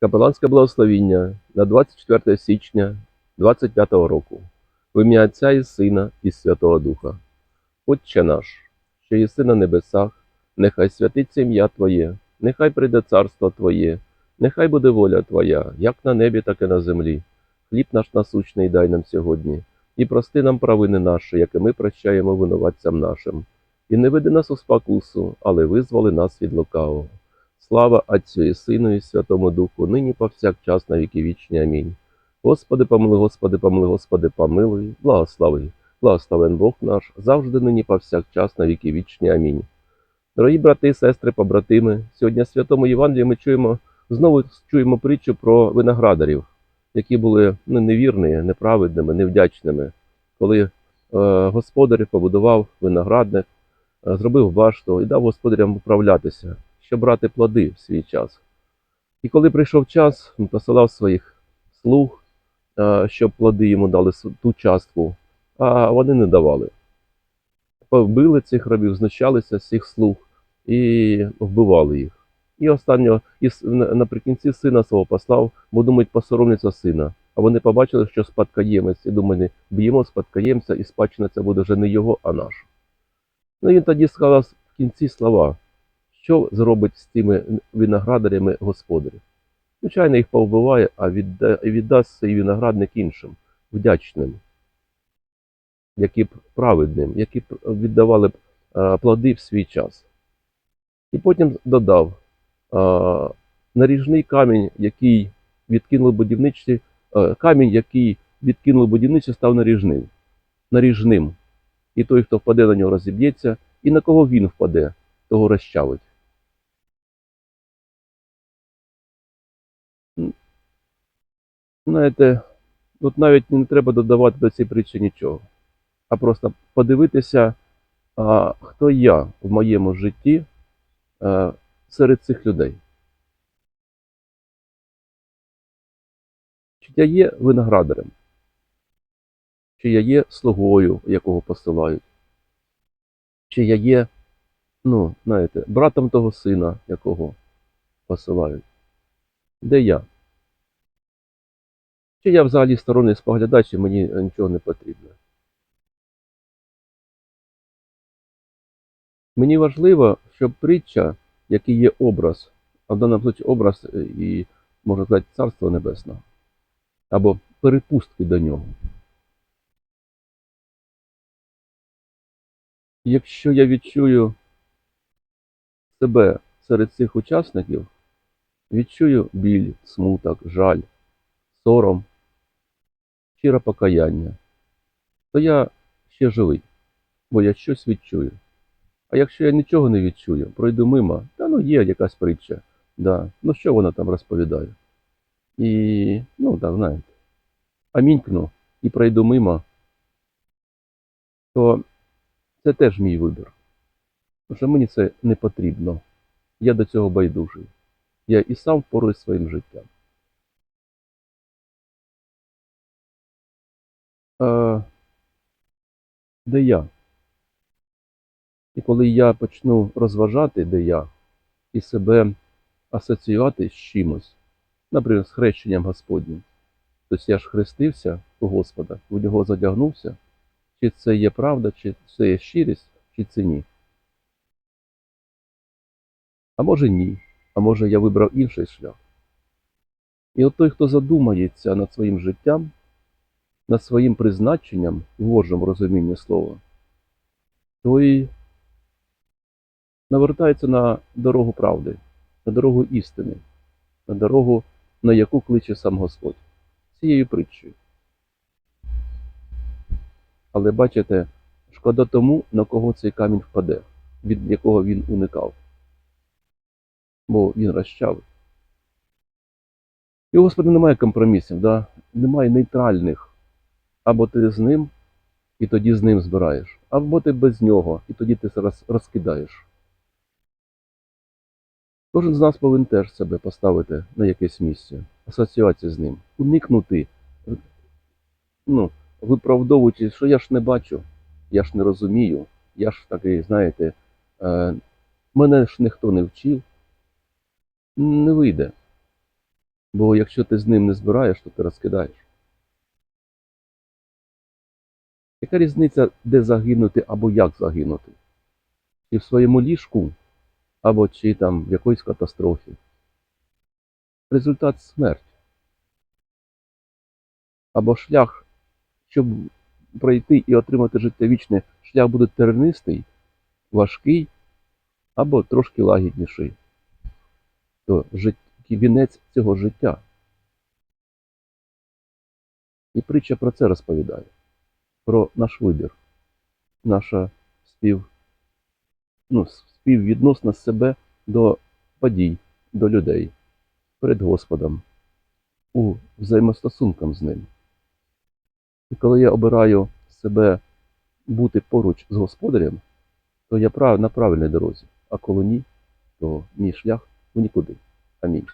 Капеланське благословіння на 24 січня 25 року. В ім'я Отця і Сина і Святого Духа. Отче наш, що єси на небесах, нехай святиться ім'я Твоє, нехай прийде царство Твоє, нехай буде воля Твоя, як на небі, так і на землі. Хліб наш насущний дай нам сьогодні, і прости нам провини наші, як і ми прощаємо винуватцям нашим. І не веди нас у спокусу, але визволи нас від лукавого. Слава Отцю і Сину і Святому Духу, нині повсякчас на віки вічні. Амінь. Господи, помилуй, Господи, помилуй, Господи, помилуй, благослови. Благословен Бог наш, завжди нині повсякчас на віки вічні. Амінь. Дорогі брати, сестри, побратими, сьогодні в Святому Євангелії ми чуємо, знову чуємо притчу про виноградарів, які були ну, невірні, неправедними, невдячними. Коли е, господар побудував виноградник, е, зробив башту і дав господарям управлятися, щоб брати плоди в свій час. І коли прийшов час, він посилав своїх слуг, е, щоб плоди йому дали ту частку, а вони не давали. Побили цих рабів, знущалися з цих слуг і вбивали їх. І останнього, і наприкінці сина свого послав, бо думають, посоромляться сина. А вони побачили, що спадкоємець, і думали, б'ємо спадкоємця, і спадщина це буде вже не його, а наша. Ну він тоді сказав в кінці слова, що зробить з цими виноградарями господарів. Звичайно, їх повбиває, а відда- віддасть цей виноградник іншим, вдячним, які б праведним, які б віддавали б плоди в свій час. І потім додав е, наріжний камінь, який відкинули будівничці, е, камінь, який відкинули будівниці, став наріжним. наріжним. І той, хто впаде на нього, розіб'ється, і на кого він впаде, того розчавить. Знаєте, тут навіть не треба додавати до цієї притчі нічого, а просто подивитися, а, хто я в моєму житті а, серед цих людей. Чи я є виноградарем? Чи я є слугою, якого посилають? Чи я є, ну, знаєте, братом того сина, якого посилають? Де я? Чи я взагалі сторонній споглядач і мені нічого не потрібно? Мені важливо, щоб притча, який є образ, а в даному випадку образ е, і, можна сказати, Царства Небесного, або перепустки до нього. Якщо я відчую себе серед цих учасників, відчую біль, смуток, жаль, сором, щире покаяння, то я ще живий, бо я щось відчую. А якщо я нічого не відчую, пройду мимо, та ну є якась притча, да, ну що вона там розповідає? І, ну так, знаєте, амінькну і пройду мимо, то це теж мій вибір. Тому що мені це не потрібно. Я до цього байдужий. Я і сам впораюсь своїм життям. А, де я? І коли я почну розважати, де я, і себе асоціювати з чимось, наприклад, з хрещенням Господнім, тобто я ж хрестився у Господа, у нього задягнувся, чи це є правда, чи це є щирість, чи це ні. А може ні, а може я вибрав інший шлях. І от той, хто задумається над своїм життям, над своїм призначенням в Божому розумінні слова, той навертається на дорогу правди, на дорогу істини, на дорогу, на яку кличе сам Господь цією притчею. Але бачите, шкода тому, на кого цей камінь впаде, від якого він уникав, бо він розчавив. І у немає компромісів, да? немає нейтральних. Або ти з ним, і тоді з ним збираєш, або ти без нього, і тоді ти розкидаєш. Кожен з нас повинен теж себе поставити на якесь місце, асоціацію з ним, уникнути, ну, виправдовуючи, що я ж не бачу, я ж не розумію, я ж такий, знаєте, е, мене ж ніхто не вчив. Не вийде. Бо якщо ти з ним не збираєш, то ти розкидаєш. Яка різниця, де загинути або як загинути? Чи в своєму ліжку, або чи там в якоїсь катастрофі? Результат смерть. Або шлях, щоб пройти і отримати життя вічне, шлях буде тернистий, важкий, або трошки лагідніший. То кінець цього життя. І притча про це розповідає, про наш вибір, наша спів, ну, співвідносна себе до подій, до людей перед Господом, у взаємостосункам з ним. І коли я обираю себе бути поруч з Господарем, то я прав- на правильній дорозі, а коли ні, то мій шлях в нікуди. Амінь.